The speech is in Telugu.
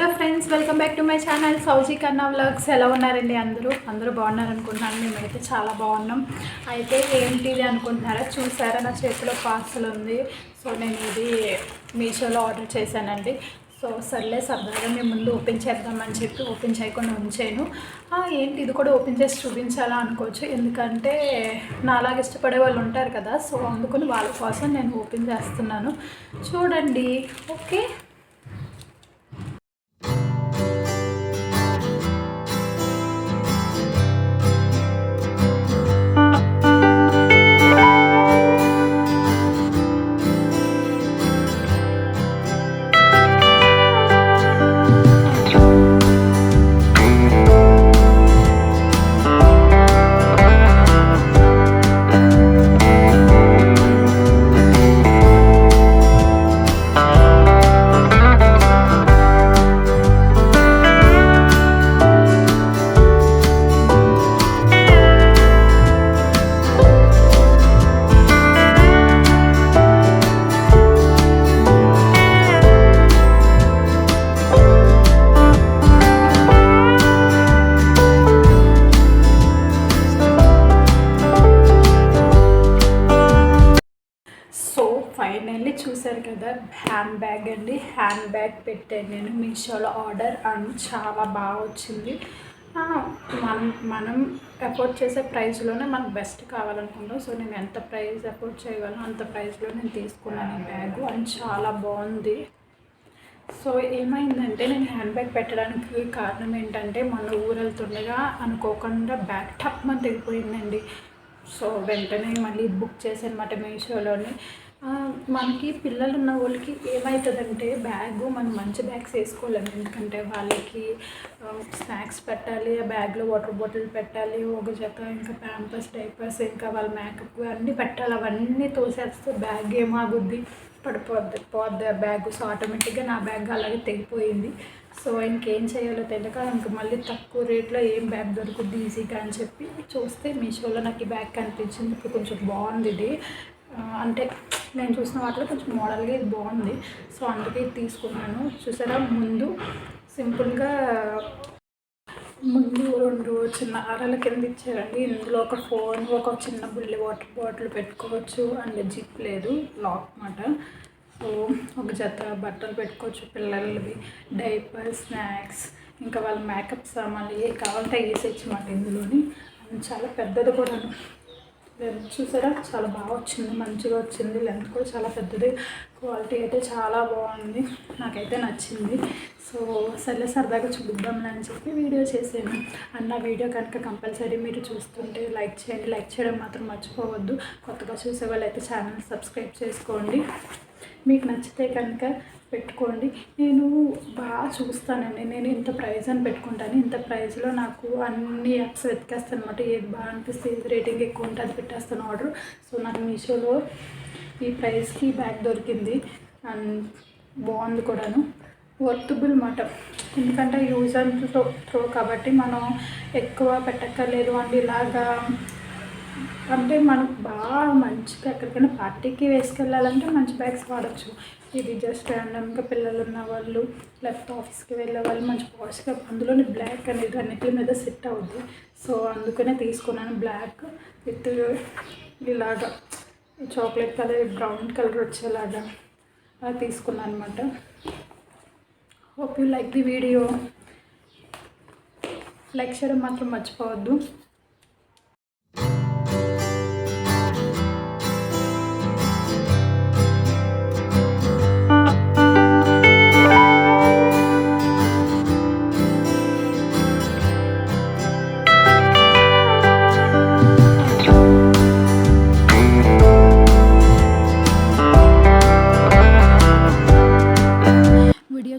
Hello friends welcome back to my channel. Souji Kanna vlogs ఎలా ఉన్నారండి అందరూ? అందరూ బాగున్నారు అనుకుంటున్నాను మేమైతే చాలా బాగున్నాం. అయితే ఏంటిది అనుకుంటున్నారా? చూసారా? నా చేతిలో పార్సల్ ఉంది. సో నేను ఇది మీషోలో ఆర్డర్ చేశానండి. సో సర్లే సరదాగా మేము ముందు ఓపెన్ చేద్దామని చెప్పి ఓపెన్ చేయకుండా ఉంచాను. ఏంటి? ఇది కూడా ఓపెన్ చేసి చూపించాలా అనుకోవచ్చు. ఎందుకంటే నాలాగా ఇష్టపడే వాళ్ళు ఉంటారు కదా. సో అందుకని వాళ్ళ కోసం నేను ఓపెన్ చేస్తున్నాను. చూడండి. ఓకే. కదా హ్యాండ్ బ్యాగ్ అండి. హ్యాండ్ బ్యాగ్ పెట్టాను నేను. మీషోలో ఆర్డర్ అండ్ చాలా బాగా వచ్చింది. మనం మనం అఫోర్డ్ చేసే ప్రైస్లోనే మనకు బెస్ట్ కావాలనుకుంటాం సో నేను ఎంత ప్రైస్ అఫోర్డ్ చేయగలను అంత ప్రైస్లో నేను తీసుకున్నాను ఈ బ్యాగ్. అండ్ చాలా బాగుంది. సో ఏమైందంటే నేను హ్యాండ్ బ్యాగ్ పెట్టడానికి కారణం ఏంటంటే మన ఊరు వెళ్తుండగా అనుకోకుండా బ్యాగ్ టప్ మన తెగిపోయిందండి. సో వెంటనే మళ్ళీ బుక్ చేశానమాట మీషోలోని. మనకి పిల్లలు ఉన్న వాళ్ళకి ఏమవుతుందంటే బ్యాగ్ మనం మంచి బ్యాగ్స్ వేసుకోలేము. ఎందుకంటే వాళ్ళకి స్నాక్స్ పెట్టాలి ఆ బ్యాగ్లో వాటర్ బాటిల్ పెట్టాలి ఒక జత ఇంకా ప్యాంపర్స్ డైపర్స్ ఇంకా వాళ్ళ మేకప్ అన్నీ పెట్టాలి. అవన్నీ తోసేస్తే బ్యాగ్ ఏమాగుద్ది? పడిపోద్ది. పోద్ది ఆ బ్యాగ్. సో ఆటోమేటిక్గా నా బ్యాగ్ అలాగే తెగిపోయింది. సో ఇంకేం చేయాలో తెలియక ఇంక మళ్ళీ తక్కువ రేట్లో ఏం బ్యాగ్ దొరుకుద్ది ఈజీగా అని చెప్పి చూస్తే మీషోలో నాకు ఈ బ్యాగ్ కనిపించింది. ఇప్పుడు కొంచెం బాగుంది ఇది. అంటే నేను చూసిన వాటిలో కొంచెం మోడల్గా ఇది బాగుంది. సో అందుకే తీసుకున్నాను. చూసారా? ముందు సింపుల్గా ముందు రెండు చిన్న అరల కింద ఇచ్చారండి. ఇందులో ఒక ఫోన్ ఒక చిన్న బుల్లి వాటర్ బాటిల్ పెట్టుకోవచ్చు. అండ్ జిప్ లేదు లాక్ మాట సో ఒక జత బట్టలు పెట్టుకోవచ్చు. పిల్లలవి డైపర్ స్నాక్స్ ఇంకా వాళ్ళ మేకప్ సామాన్లు ఏ కావాలంటే వేసేయచ్చు మాట ఇందులోని. అండ్ చాలా పెద్దది కూడాను. లెంత్ చూసారా? చాలా బాగా వచ్చింది మంచిగా వచ్చింది. లెంత్ కూడా చాలా పెద్దది. క్వాలిటీ అయితే చాలా బాగుంది. నాకైతే నచ్చింది. సో సరే సరదాగా చూద్దాంలే అని చెప్పి వీడియో చేశాను. అన్న వీడియో కనుక కంపల్సరీ మీరు చూస్తుంటే లైక్ చేయండి. లైక్ చేయడం మాత్రం మర్చిపోవద్దు. కొత్తగా చూసే వాళ్ళైతే ఛానల్ సబ్స్క్రైబ్ చేసుకోండి. మీకు నచ్చితే కనుక పెట్టుకోండి. నేను బాగా చూస్తానండి. నేను ఇంత ప్రైస్ అని పెట్టుకుంటాను. ఇంత ప్రైస్లో నాకు అన్ని యాప్స్ వెతికేస్తాను అనమాట ఏది బాగా అనిపిస్తే ఏది రేటింగ్ ఎక్కువ ఉంటే అది పెట్టేస్తాను ఆర్డర్ సో నాకు మీషోలో ఈ ప్రైస్కి బ్యాగ్ దొరికింది. అండ్ బాగుంది కూడాను. వర్తబుల్ మాట. ఎందుకంటే యూజ్ అండ్ త్రో త్రో కాబట్టి మనం ఎక్కువ పెట్టక్కర్లేదు. అండ్ ఇలాగా అంటే మనకు బాగా మంచిగా ఎక్కడికైనా పార్టీకి వేసుకెళ్ళాలంటే మంచి బ్యాగ్స్ వాడచ్చు. ఇది జస్ట్ ర్యాండమ్గా పిల్లలు ఉన్న వాళ్ళు లేకపోతే ఆఫీస్కి వెళ్ళే వాళ్ళు మంచి పాష్గా అందులోని బ్లాక్ అనేది అన్నిటి మీద సెట్ అవుద్ది. సో అందుకనే తీసుకున్నాను బ్లాక్ విత్ ఇలాగా చాక్లెట్ కలర్ బ్రౌన్ కలర్ వచ్చేలాగా అలా తీసుకున్నాను అనమాట hope you like the video like చేయడం మాత్రం మర్చిపోవద్దు.